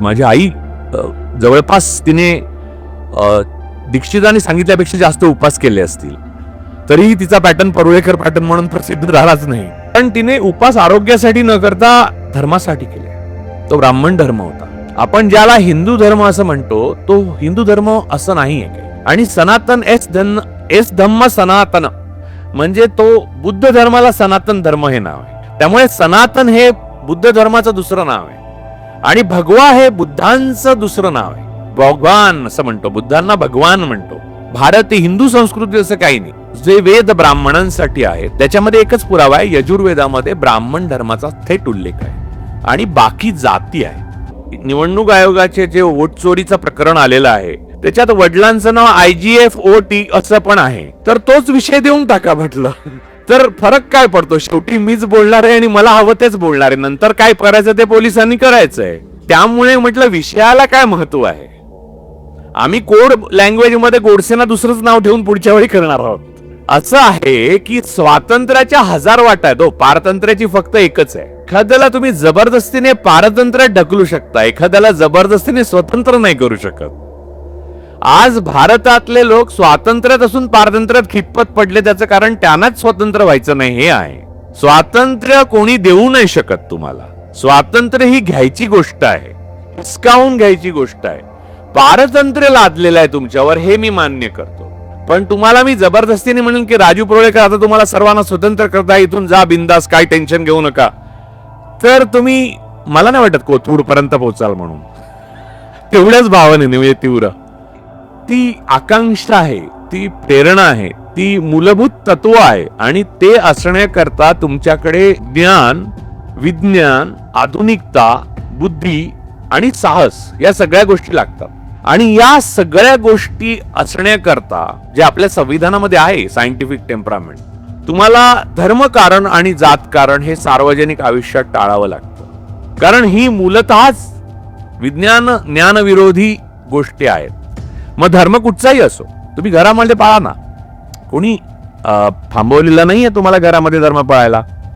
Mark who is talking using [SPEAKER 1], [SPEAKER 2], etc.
[SPEAKER 1] माझी आई जवळपास तिने अ, दीक्षिताने सांगितल्यापेक्षा जास्त उपास केले असतील. तरीही तिचा पॅटर्न परुळेकर पॅटर्न म्हणून प्रसिद्ध झालाच नाही. पण तिने उपास आरोग्यासाठी न करता धर्मासाठी केले. तो ब्राह्मण धर्म होता. आपण ज्याला हिंदू धर्म असं म्हणतो तो हिंदू धर्म असं नाही आहे आणि सनातन एस धन एस धम्म सनातन म्हणजे तो बुद्ध धर्माला सनातन धर्म हे नाव आहे. त्यामुळे सनातन हे बुद्ध धर्माचं दुसरं नाव आहे. आणि भगवा हे बुद्धांचं दुसरं नाव आहे. भगवान असं म्हणतो बुद्धांना भगवान म्हणतो. भारत ही हिंदू संस्कृती असं काही नाही. जे वेद ब्राह्मणांसाठी आहेत त्याच्यामध्ये एकच पुरावा आहे यजुर्वेदामध्ये ब्राह्मण धर्माचा थेट उल्लेख आहे. आणि बाकी जाती आहे. निवडणूक आयोगाचे जे वोट चोरीचं प्रकरण आलेलं आहे त्याच्यात वडिलांचं नाव I G F O T असं पण आहे. तर तोच विषय देऊन टाका म्हटलं. तर फरक काय पडतो? शेवटी मीच बोलणार आहे आणि मला हवं तेच बोलणार आहे. नंतर काय करायचं ते पोलिसांनी करायचंय. त्यामुळे म्हटलं विषयाला काय महत्त्व आहे? आम्ही कोड लँग्वेजमध्ये गोडसेना दुसरंच नाव ठेवून पुढच्या वेळी करणार आहोत. असं आहे की स्वातंत्र्याच्या हजार वाटा आहेत. हो, पारतंत्र्याची फक्त एकच आहे. एखाद्याला तुम्ही जबरदस्तीने पारतंत्र्यात ढकलू शकता. एखाद्याला जबरदस्तीने स्वतंत्र नाही करू शकत. आज भारतातले लोक स्वातंत्र्यात असून पारतंत्र्यात खितपत पडले त्याचं कारण त्यांनाच स्वातंत्र्य व्हायचं नाही हे आहे. स्वातंत्र्य कोणी देऊ नाही शकत तुम्हाला. स्वातंत्र्य ही घ्यायची गोष्ट आहे. हिसकावून घ्यायची गोष्ट आहे. पारतंत्र्य लादलेलं आहे तुमच्यावर हे मी मान्य करतो. पण तुम्हाला मी जबरदस्तीने म्हणेन की राजू पुरोळेकर आता तुम्हाला सर्वांना स्वतंत्र करता इथून जा बिंदास काय टेन्शन घेऊ नका. तर तुम्ही मला नाही वाटत कोथरूड पर्यंत पोहोचाल म्हणून. तेवढ्याच भावनेने म्हणजे तीव्र. ती आकांक्षा आहे ती प्रेरणा आहे ती मूलभूत तत्व आहे आणि ते असण्याकरता तुमच्याकडे ज्ञान विज्ञान आधुनिकता बुद्धी आणि साहस या सगळ्या गोष्टी लागतात. आणि या सगळ्या गोष्टी असण्याकरता जे आपल्या संविधानामध्ये आहे सायंटिफिक टेम्परामेंट तुम्हाला धर्मकारण आणि जात कारण हे सार्वजनिक आयुष्यात टाळावं लागतं. कारण ही मूलतःच विज्ञान ज्ञानविरोधी गोष्टी आहेत. मग धर्म कुठचाही असो तुम्ही घरामध्ये पाळा ना. कोणी थांबवलेलं नाही आहे तुम्हाला घरामध्ये धर्म पाळायला.